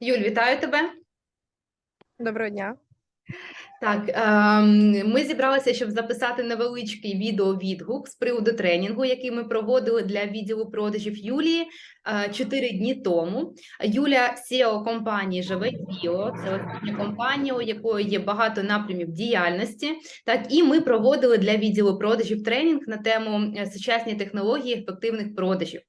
Юль, вітаю тебе. Доброго дня. Так, ем, ми зібралися, щоб записати невеличкий відеовідгук з приводу тренінгу, який ми проводили для відділу продажів Юлії е, чотири дні тому. Юля SEO компанії Живе Діло. Це освітня компанія, у якої є багато напрямів діяльності. Так, і ми проводили для відділу продажів тренінг на тему е, сучасні технології ефективних продажів.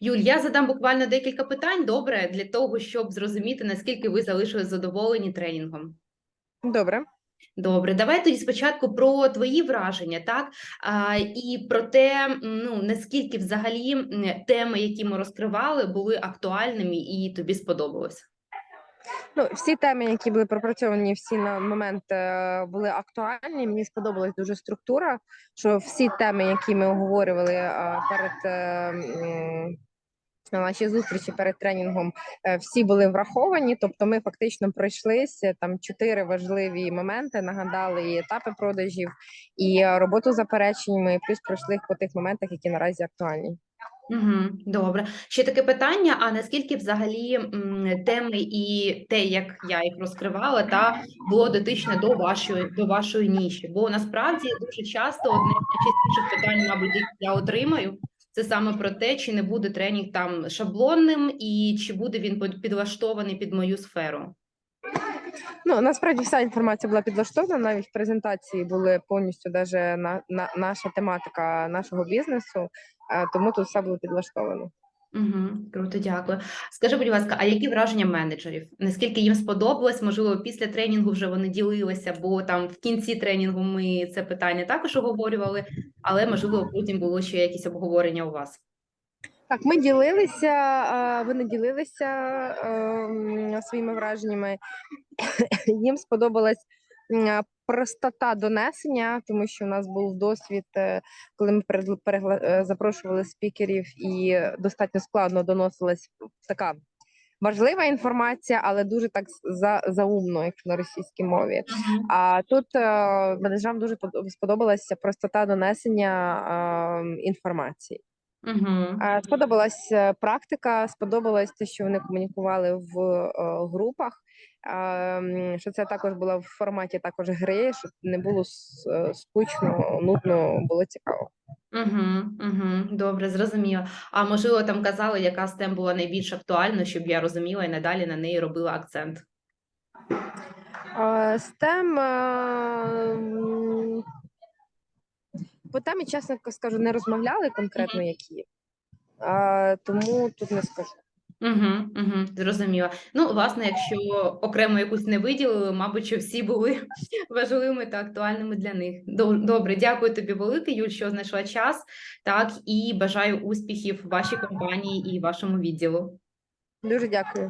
Юль, я задам буквально декілька питань. Добре, для того, щоб зрозуміти, наскільки ви залишились задоволені тренінгом. Добре. Добре, давай тоді спочатку про твої враження, так а, і про те, ну наскільки взагалі теми, які ми розкривали, були актуальними і тобі сподобалось. Ну, всі теми, які були пропрацьовані всі на момент, е, були актуальні. Мені сподобалась дуже структура, що всі теми, які ми обговорювали е, перед е, на нашій зустрічі перед тренінгом, е, всі були враховані. Тобто, ми фактично пройшлися там чотири важливі моменти, нагадали і етапи продажів, і е, роботу запереченнями, плюс пройшли по тих моментах, які наразі актуальні. Угу, добре. Ще таке питання: а наскільки взагалі м, теми і те, як я їх розкривала, та було дотичне до вашої до вашої ніші? Бо насправді дуже часто одне з найчастіших питань, мабуть, які я отримаю, це саме про те, чи не буде тренінг там шаблонним, і чи буде він підлаштований під мою сферу. Ну насправді вся інформація була підлаштована. Навіть в презентації були повністю даже на, на наша тематика нашого бізнесу, е, тому тут все було підлаштовано. Угу, круто, дякую. Скажи, будь ласка, а які враження менеджерів? Наскільки їм сподобалось? Можливо, після тренінгу вже вони ділилися, бо там в кінці тренінгу ми це питання також обговорювали, але можливо потім було ще якісь обговорення у вас. Так, ми ділилися, вони ділилися ем, своїми враженнями. Їм сподобалась простота донесення, тому що у нас був досвід, е, коли ми е, запрошували спікерів, і достатньо складно доносилась така важлива інформація, але дуже так за, заумно, як на російській мові. А тут е, менеджерам дуже подо- сподобалася простота донесення е, інформації. Угу. Сподобалась е, практика, сподобалось те, що вони комунікували в е, групах. Що це також було в форматі також гри, щоб не було скучно, нудно, було цікаво. Угу, угу, добре, зрозуміло. А можливо, там казали, яка з тем була найбільш актуальна, щоб я розуміла і надалі на неї робила акцент. STEM, по темі, чесно скажу, не розмовляли конкретно які, е, тому тут не скажу. Угу, угу, зрозуміло. Ну, власне, якщо окремо якусь не виділили, мабуть, що всі були важливими та актуальними для них. Доб- Добре, дякую тобі велике, Юль, що знайшла час. Так, і бажаю успіхів вашій компанії і вашому відділу. Дуже дякую.